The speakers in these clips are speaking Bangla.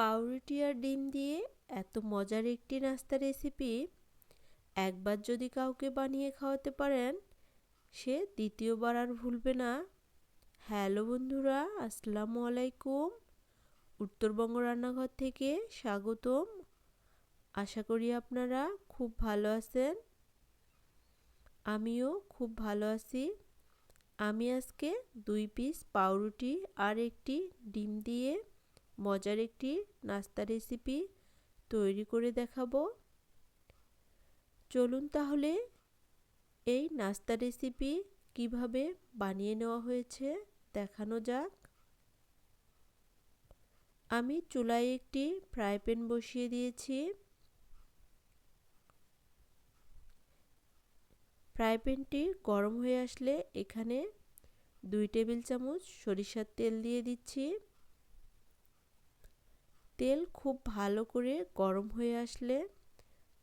পাউরুটি আর ডিম দিয়ে এত মজার একটি নাস্তা রেসিপি একবার যদি কাউকে বানিয়ে খাওয়াতে পারেন, সে দ্বিতীয়বার আর ভুলবে না। হ্যালো বন্ধুরা, আসসালামু আলাইকুম। উত্তরবঙ্গ রান্নাঘর থেকে স্বাগতম। আশা করি আপনারা খুব ভালো আছেন। আমিও খুব ভালো আছি। আমি আজকে দুই পিস পাউরুটি আর একটি ডিম দিয়ে মজার একটি নাস্তা রেসিপি তৈরি করে দেখাবো। চলুন তাহলে এই নাস্তা রেসিপি কীভাবে বানিয়ে নেওয়া হয়েছে দেখানো যাক। আমি চুলায় একটি ফ্রাই প্যান বসিয়ে দিয়েছি। ফ্রাই প্যানটি গরম হয়ে আসলে এখানে দুই টেবিল চামচ সরিষার তেল দিয়ে দিচ্ছি। তেল খুব ভালো করে গরম হয়ে আসলে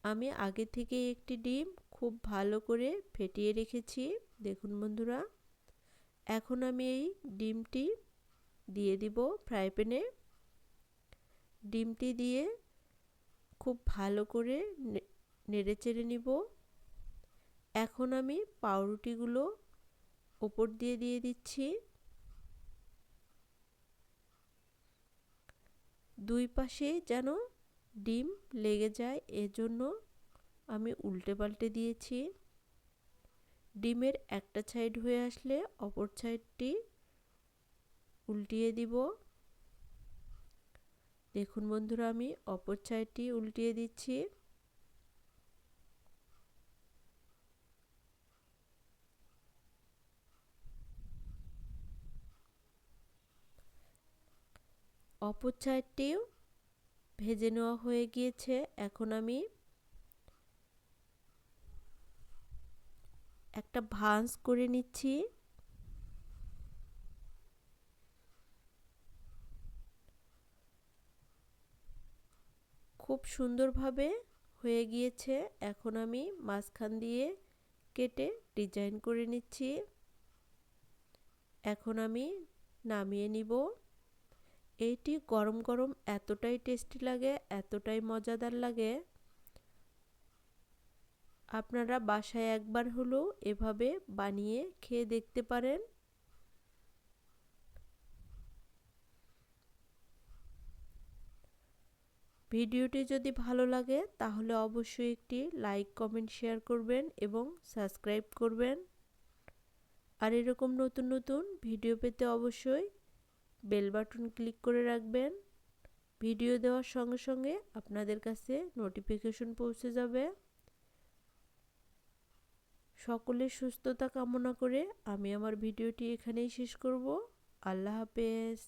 আমি আগে থেকে একটি ডিম খুব ভালো করে ফেটিয়ে রেখেছি। দেখুন বন্ধুরা, এখন আমি এই ডিমটি দিয়ে দিব ফ্রাই প্যানে। ডিমটি দিয়ে খুব ভালো করে নেড়ে চেড়ে নিব। এখন আমি পাউরুটিগুলো ওপর দিয়ে দিয়ে দিচ্ছি। দুই পাশে যেন ডিম লেগে যায়, এজন্য আমি উল্টে পাল্টে দিয়েছি। ডিমের একটা সাইড হয়ে আসলে অপর সাইডটি উল্টিয়ে দিব। দেখুন বন্ধুরা, আমি অপর সাইডটি উল্টিয়ে দিচ্ছি। অপর ভেজে নেওয়া হয়ে গিয়েছে। এখন আমি একটা ভাঁজ করে নিচ্ছি। খুব সুন্দরভাবে হয়ে গিয়েছে। এখন আমি মাঝখান দিয়ে কেটে ডিজাইন করে নিচ্ছি। এখন আমি নামিয়ে নিব। এইটি গরম গরম এতটাই টেস্টি লাগে, এতটাই মজাদার লাগে। আপনারা বাসায় একবার হলেও এভাবে বানিয়ে খেয়ে দেখতে পারেন। ভিডিওটি যদি ভালো লাগে, তাহলে অবশ্যই একটি লাইক, কমেন্ট, শেয়ার করবেন এবং সাবস্ক্রাইব করবেন। আর এরকম নতুন নতুন ভিডিও পেতে অবশ্যই বেল বাটন ক্লিক করে রাখবেন। ভিডিও দেওয়ার সঙ্গে সঙ্গে আপনাদের কাছে নোটিফিকেশন পৌঁছে যাবে। সকলের সুস্থতা কামনা করে আমি আমার ভিডিওটি এখানেই শেষ করব। আল্লাহ হাফেজ।